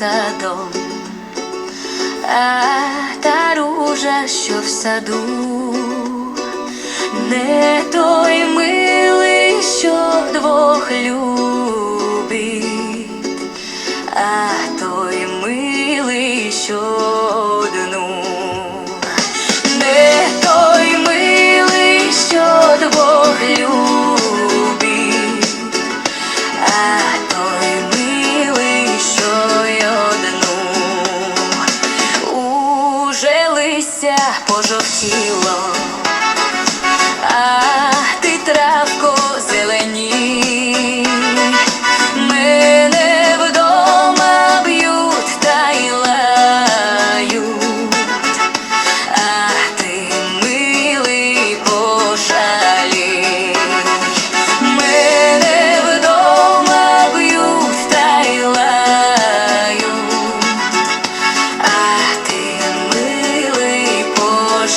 садом, а та ружа, що в саду, не той милий, листя пожовтіло, а ти травко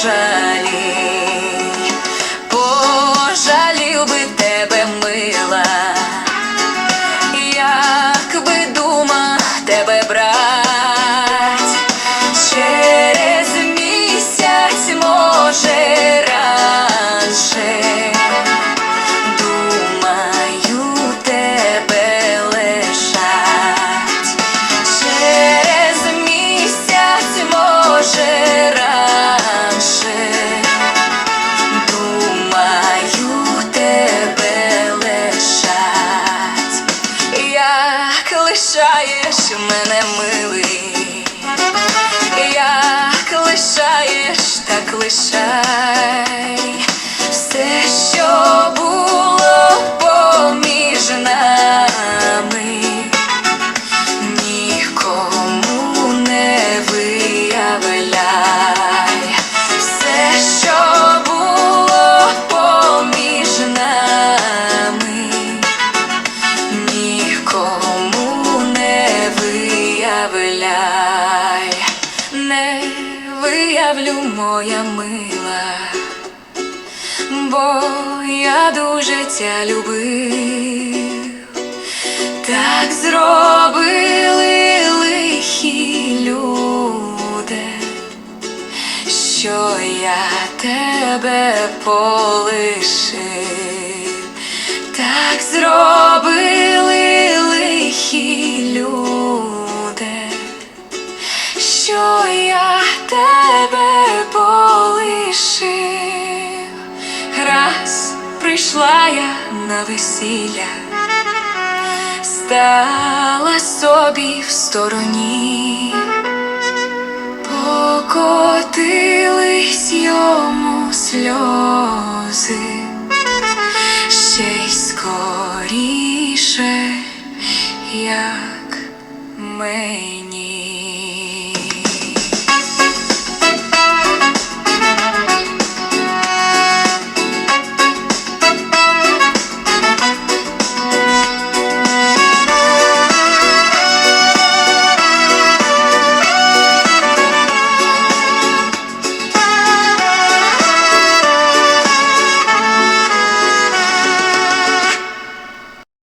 że лишаєш мене милий, як лишаєш, так лишай виявляй, не виявлю моя мила, бо я дуже тя любив, так зробили лихі люди, що я тебе полишив, так зробили що я тебе полишив. Раз прийшла я на весілля, стала собі в стороні. Покотились йому сльози, ще й скоріше, як мені.